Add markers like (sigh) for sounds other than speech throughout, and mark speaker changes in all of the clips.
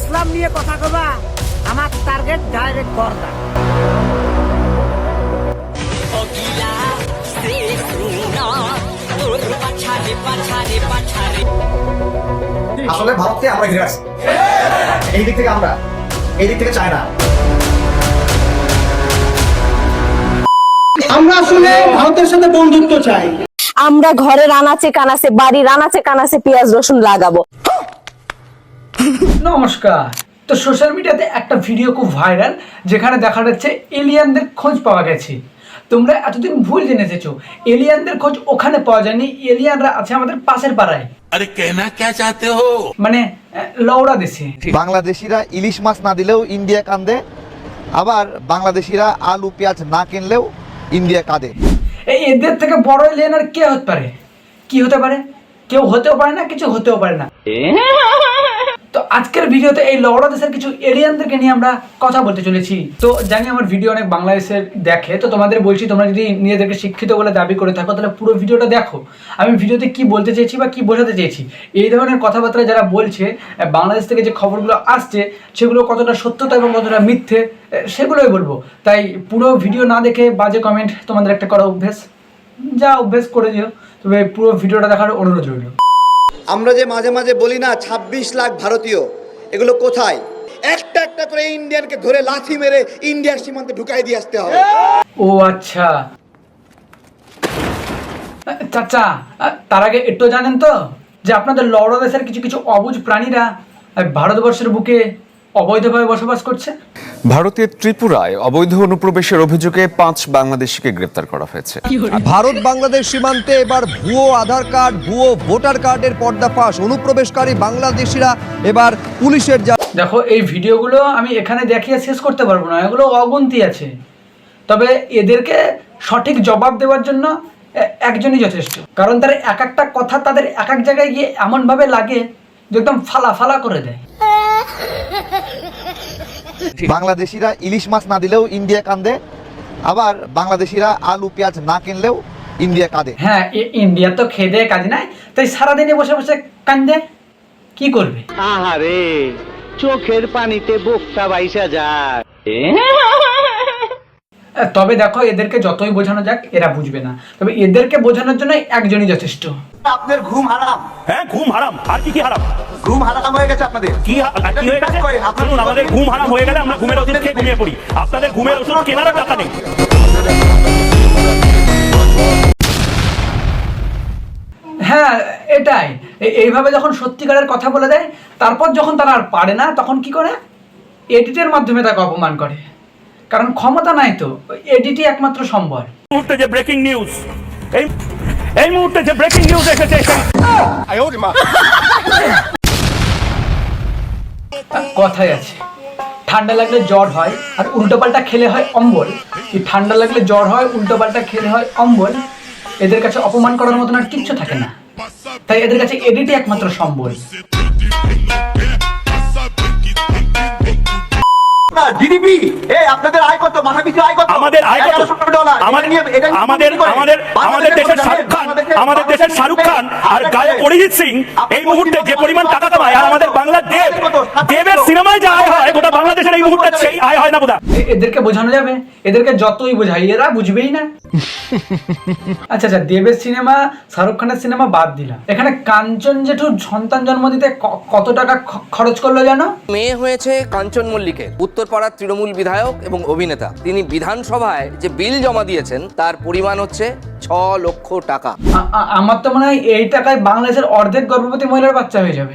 Speaker 1: ইসলাম নিয়ে কথা কবা আমার টার্গেট ডাইরেক্ট করদা
Speaker 2: আসলে ভারতকে আমরা ঘিরে আছি। এই দিক থেকে আমরা এই দিক থেকে চায়না।
Speaker 3: আমরা আসলে ভারতের সাথে বন্ধুত্ব চাই।
Speaker 4: আমরা ঘরে রানাচে কানাচে বাড়ি রানাচে কানাচে পেঁয়াজ রসুন লাগাবো।
Speaker 5: নমস্কার। তো সোশ্যাল মিডিয়াতে একটা ভিডিও খুব ভাইরাল যেখানে দেখা যাচ্ছে এলিয়ানদের খোঁজ পাওয়া গেছে। তোমরা এতদিন ভুল জেনে এসেছ এলিয়ানদের খোঁজ ওখানে পাওয়া যায়নি এলিয়ানরা আছে আমাদের পাশের পাড়ায়।
Speaker 6: আরে কেনা কে চাতে হো?
Speaker 5: মানে লওড়া দেশে।
Speaker 7: বাংলাদেশিরা ইলিশ মাছ না দিলেও ইন্ডিয়া কান্দে আবার বাংলাদেশিরা আলু পেঁয়াজ না কিনলেও ইন্ডিয়া কাঁদে।
Speaker 5: এই এদের থেকে বড় এলিয়ান আর কে হতে পারে? কি হতে পারে? কেউ হতেও পারে না কিছু হতেও পারে না। আজকের ভিডিওতে এই লওড়া দেশের কিছু এলিয়ানদেরকে নিয়ে আমরা কথা বলতে চলেছি। তো জানি আমার ভিডিও অনেক বাংলাদেশের দেখে, তো তোমাদের বলছি, তোমরা যদি নিজেদেরকে শিক্ষিত বলে দাবি করে থাকো, তাহলে পুরো ভিডিওটা দেখো। আমি ভিডিওতে কি বলতে চেয়েছি বা কি বোঝাতে চেয়েছি? এই ধরনের কথাবার্তা যারা বলছে বাংলাদেশ থেকে যে খবরগুলো আসছে, সেগুলো কতটা সত্যতা এবং কতটা মিথ্যে সেগুলোই বলব। তাই পুরো ভিডিও না দেখে বাজে কমেন্ট তোমাদের একটা করা অভ্যেস। যা অভ্যেস করে দিও। তবে পুরো ভিডিওটা দেখার অনুরোধ রইল।
Speaker 2: আমরা যে মাঝে মাঝে বলি না ২৬ লাখ ভারতীয়, এগুলো কোথায়? একটা একটা করে ইন্ডিয়ানকে ধরে লাথি মেরে ইন্ডিয়ার সীমান্তে ঢুকাই দিয়ে আসতে হবে।
Speaker 5: ও আচ্ছা। চাচা, তার আগে একটু জানেন তো, যে আপনাদের লড়ো দেশের কিছু কিছু অবুজ প্রাণীরা ভারতবর্ষের বুকে অবৈধভাবে বসবাস করছে?
Speaker 8: ভারতের ত্রিপুরায় অবৈধ অনুপ্রবেশের অভিযোগে পাঁচ বাংলাদেশিকে গ্রেপ্তার করা হয়েছে।
Speaker 9: ভারত বাংলাদেশ সীমান্তে এবার ভুয়ো আধার কার্ড ভুয়ো ভোটার কার্ডের পর্দাফাশ। অনুপ্রবেশকারী বাংলাদেশিরা এবার পুলিশের
Speaker 5: দেখো এই ভিডিওগুলো আমি এখানে দেখিয়ে শেষ করতে পারব না এগুলো অগুন্তি আছে। তবে এদেরকে সঠিক জবাব দেওয়ার জন্য একজনই যথেষ্ট। কারণ তার এক একটা কথা তাদের এক এক জায়গায় গিয়ে এমনভাবে লাগে যে একদম ফালা ফালা করে দেয়।
Speaker 7: বাংলাদেশিরা ইলিশ মাছ না দিলেও ইন্ডিয়া কান্দে আবার বাংলাদেশিরা আলু পেঁয়াজ না কিনলেও ইন্ডিয়া কাঁদে।
Speaker 5: হ্যাঁ ইন্ডিয়া তো খেয়ে দেয় কাজ নাই তাই সারাদিনে বসে বসে কান্দে কি করবে?
Speaker 10: আহারে চোখের পানিতে বোকটা বাইসা যায়।
Speaker 5: তবে দেখো এদেরকে যতই বোঝানো যাক এরা বুঝবে না। তবে এদেরকে বোঝানোর জন্য একজনই যথেষ্ট।
Speaker 2: আপনার ঘুম হারাম।
Speaker 11: হ্যাঁ ঘুম হারাম। আর কি কি হারাম?
Speaker 2: ঘুম হারাম হয়ে গেছে আপনাদের।
Speaker 11: কি কি হয়ে গেছে? শুনুন আমাদের ঘুম হারাম হয়ে গেলে আমরা ঘুমের ওষুধ খেয়ে ঘুমিয়ে পড়ি। আপনাদের ঘুমের ওষুধ কেনারও টাকা নেই।
Speaker 5: হ্যাঁ এটাই। এইভাবে যখন সত্যিকারের কথা বলে দেয় তারপর যখন তারা আর পারে না তখন কি করে? এডিটের মাধ্যমে তাকে অপমান করে। কারণ ক্ষমতা নাই তো। এডিটই একমাত্র সম্বল।
Speaker 11: মুহূর্তে যে ব্রেকিং নিউজ এই এই মুহূর্তে যে ব্রেকিং নিউজ এসেছে
Speaker 5: কথাই আছে। ঠান্ডা লাগলে জ্বর হয় আর উল্টোপাল্টা খেলে হয় অম্বল। ঠান্ডা লাগলে জ্বর হয় উল্টোপাল্টা খেলে হয় অম্বল। এদের কাছে অপমান করার মতন আর কিচ্ছু থাকে না। তাই এদের কাছে এডিটই একমাত্র সম্বল।
Speaker 2: জিডিপি এই আপনাদের আয় কত? মাথা পিছু আয় কত?
Speaker 11: আমাদের আয় কত?
Speaker 2: ডলার
Speaker 11: আমাদের আমাদের আমাদের আমাদের দেশের শাহরুখ খান আমাদের দেশের শাহরুখ খান আর গায়ক অরিজিৎ সিং এই মুহূর্তে যে পরিমাণ টাকা কামায় আর আমাদের বাংলার দেব দেবের সিনেমায় যে আয় হয় গোটা বাংলাদেশের এই মুহূর্তে সেই আয় হয় না বোধ
Speaker 5: এদেরকে বোঝানো যাবে? এদেরকে যতই বোঝাই এরা বুঝবেই না। (laughs) আচ্ছা আচ্ছা দেবের সিনেমা শাহরুখ খানের সিনেমা বাদ দিলাম। এখানে কাঞ্চন জেঠু সন্তান জন্ম দিতে কত টাকা খরচ করল জানো?
Speaker 10: মেয়ে হয়েছে কাঞ্চন মল্লিকের। উত্তরপাড়ার তৃণমূল বিধায়ক এবং অভিনেতা। তিনি বিধানসভায় যে বিল জমা দিয়েছেন তার পরিমাণ হচ্ছে ছ লক্ষ টাকা।
Speaker 5: আমার তো মনে হয় এই টাকায় বাংলাদেশের অর্ধেক গর্ভবতী মহিলার বাচ্চা হয়ে যাবে।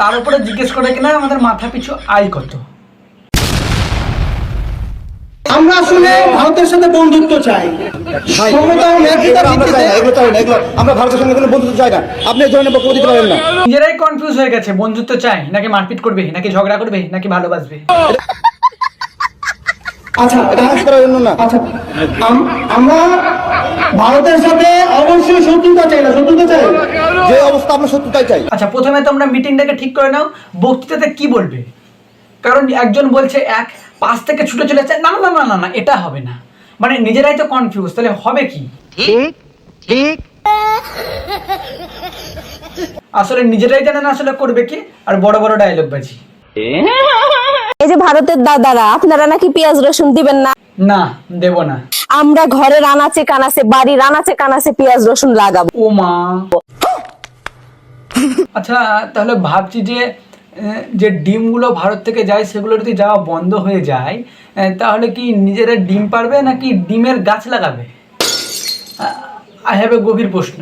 Speaker 5: তার উপরে জিজ্ঞেস করে কিনা আমাদের মাথা পিছু আয় কত?
Speaker 3: আমরা আসলে ভারতের সাথে বন্ধুত্ব চাই। সমতা ও ন্যায়িকতার
Speaker 2: আমরা চাই
Speaker 3: ভিত্তিতে
Speaker 2: না, এগুলো চাই না, এগুলো আমরা ভারতের সঙ্গে কোনো বন্ধুত্ব চাই না। আপনি এই ধরনের বক্তব্য দিতে পারেন না।
Speaker 5: নিজেরাই কনফিউজ হয়ে গেছে বন্ধুত্ব চাই নাকি মারপিট করবে নাকি ঝগড়া করবে নাকি ভালোবাসবে?
Speaker 3: আচ্ছা আচ্ছা আমরা ভারতের সাথে অবশ্যই শত্রুতা চাই না শত্রুতা চাই।
Speaker 2: যে অবস্থা আমরা সত্যতাই চাই।
Speaker 5: আচ্ছা প্রথমে তোমরা মিটিংটাকে ঠিক করে নাও বক্তৃতাতে কি বলবে? কারণ একজন বলছে এক পাশ থেকে ছুটে চলে যাচ্ছে। না না না না না এটা হবে না। মানে নিজেরাই তো কনফিউজ তাহলে হবে কি? ঠিক ঠিক। আসলে নিজেরাই জানে না আসলে করবে কি আর বড় বড় ডায়লগ বাজি।
Speaker 4: এই যে ভারতের দাদারা আপনারা নাকি পেঁয়াজ রসুন দিবেন না?
Speaker 5: না দেব না।
Speaker 4: আমরা ঘরে রানাচে কানাচে বাড়ির আনাচে কানাচে পেঁয়াজ রসুন লাগাবো।
Speaker 5: ও মা। আচ্ছা তাহলে ভাবছি যে যে ডিমগুলো ভারত থেকে যায় সেগুলো যদি যাওয়া বন্ধ হয়ে যায় তাহলে কি নিজেরা ডিম পারবে নাকি ডিমের গাছ লাগাবে? আই হ্যাভ এ গভীর প্রশ্ন।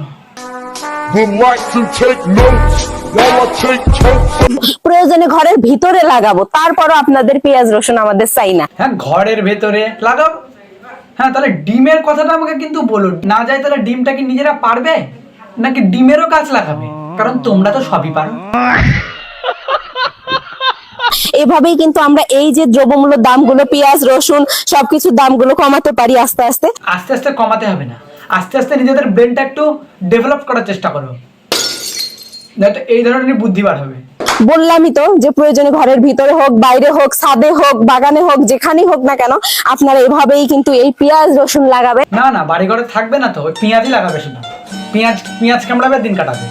Speaker 4: প্রয়োজনে ঘরের ভিতরে লাগাবো তারপরও আপনাদের পেঁয়াজ রসুন আমাদের চাই না।
Speaker 5: হ্যাঁ ঘরের ভেতরে লাগাও। হ্যাঁ তাহলে ডিমের কথাটা আমাকে কিন্তু বলুন। না যায় তাহলে ডিমটা কি নিজেরা পারবে? নাকি ডিমেরও গাছ লাগাবে? কারণ তোমরা তো সবই পারো।
Speaker 4: এভাবেই কিন্তু আমরা এই যে দ্রব্যমূল্য দামগুলো পেঁয়াজ রসুন সবকিছুর দামগুলো কমাতে পারি আস্তে আস্তে।
Speaker 5: আস্তে আস্তে কমাতে হবে না। আস্তে আস্তে নিজেদের ব্রেনটা একটু ডেভেলপ করার চেষ্টা করো। যাতে এই ধরনের বুদ্ধি হবে।
Speaker 4: বললামই তো যে প্রয়োজনে ঘরের ভিতরে হোক বাইরে হোক ছাদে হোক বাগানে হোক যেখানেই হোক না কেন আপনারা এভাবেই কিন্তু এই পেঁয়াজ রসুন লাগাবে।
Speaker 5: না না বাড়ি ঘরে থাকবে না তো পেঁয়াজই লাগাবে শুধু। পেঁয়াজ পেঁয়াজ কামড়াবে দিন কাটাবে।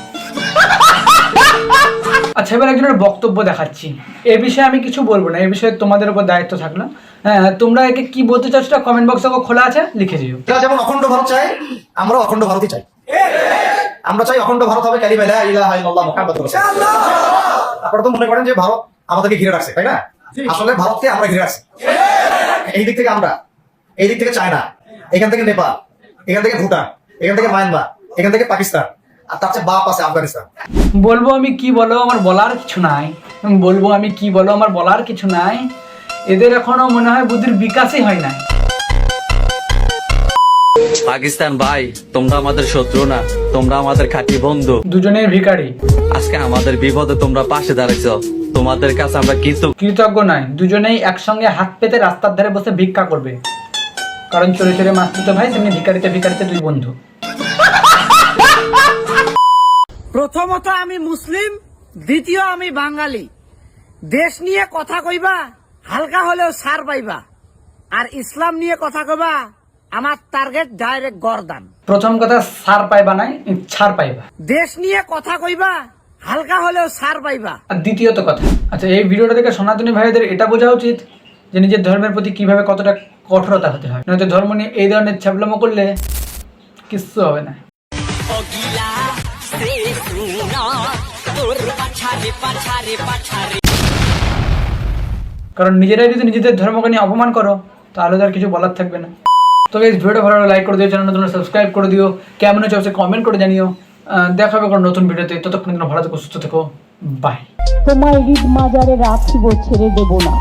Speaker 5: আচ্ছা এবার একজনের বক্তব্য দেখাচ্ছি। এ বিষয়ে আমি কিছু বলব না এ বিষয়ে তোমাদের উপর দায়িত্ব থাকল। হ্যাঁ তোমরা একে কি বলতে চাচ্ছ কমেন্ট বক্সে খোলা আছে লিখে দিও।
Speaker 3: যেমন অখণ্ড ভারত চাই আমরা অখণ্ড ভারতই চাই। আমরা চাই অখণ্ড ভারত হবে কালিমা লা ইলাহা ইল্লাল্লাহ মুহাম্মাদুর রাসূলুল্লাহ। আপনারা তো মনে করেন যে ভারত আমাদেরকে ঘিরে রাখছে তাই না? আসলে ভারতকে আমরা ঘিরে রাখছি। এই দিক থেকে আমরা এই দিক থেকে চায়না এখান থেকে নেপাল এখান থেকে ভুটান এখান থেকে মায়ানমার এখান থেকে পাকিস্তান। আর তার বাপ আছে আফগানিস্তান।
Speaker 5: বলব আমি কি বলো আমার বলার কিছু নাই। বলব আমি কি বলো আমার বলার কিছু নাই। এদের এখনও মনে হয় বুদ্ধির বিকাশই হয় না
Speaker 10: পাকিস্তান ভাই তোমরা আমাদের শত্রু না তোমরা আমাদের খাঁটি বন্ধু।
Speaker 5: দুজনের ভিখারি।
Speaker 10: আজকে আমাদের বিপদে তোমরা পাশে দাঁড়াইছো। তোমাদের কাছে আমরা কিন্তু
Speaker 5: কৃতজ্ঞ নাই দুজনেই একসঙ্গে হাত পেতে রাস্তার ধারে বসে ভিক্ষা করবে। কারণ চলে চলে মাছ তুতো ভাই তেমনি ভিকারিতে ভিকারিতে দুই বন্ধু।
Speaker 1: প্রথমত আমি মুসলিম দ্বিতীয় আমি বাঙালি। দেশ নিয়ে কথা কইবা হালকা হলেও সার পাইবা। আর ইসলাম নিয়ে কথা কইবা আমার টার্গেট ডাইরেক্ট গরদান।
Speaker 5: প্রথম কথা সার পাইবা নাই ছাড় পাইবা।
Speaker 1: দেশ নিয়ে কথা কইবা হালকা হলেও সার পাইবা।
Speaker 5: আর দ্বিতীয়ত কথা আচ্ছা এই ভিডিওটা দেখে সনাতনী ভাইদের এটা বোঝা উচিত যে নিজের ধর্মের প্রতি কীভাবে কতটা কঠোরতা হতে হয়। নয়তো ধর্ম নিয়ে এই ধরনের ছ্যাবলামো করলে কিচ্ছু হবে না। কারণ নিজেরাই যদি নিজেদের ধর্মকে নিয়ে অপমান করো, তাহলে তো আর কিছু বলার থাকবে না। তবে এই ভিডিওটা ভালো লাইক করে দিও চ্যানেল তোমরা সাবস্ক্রাইব করে দিও। কেমন হচ্ছে অবশ্যই কমেন্ট করে জানিও। দেখা হবে কোনো নতুন ভিডিওতে। ততক্ষণ ভালো থেকো, সুস্থ থেকো। বাই
Speaker 4: তোমার ঈদ মাজারে রাখিব ছেড়ে দেব না।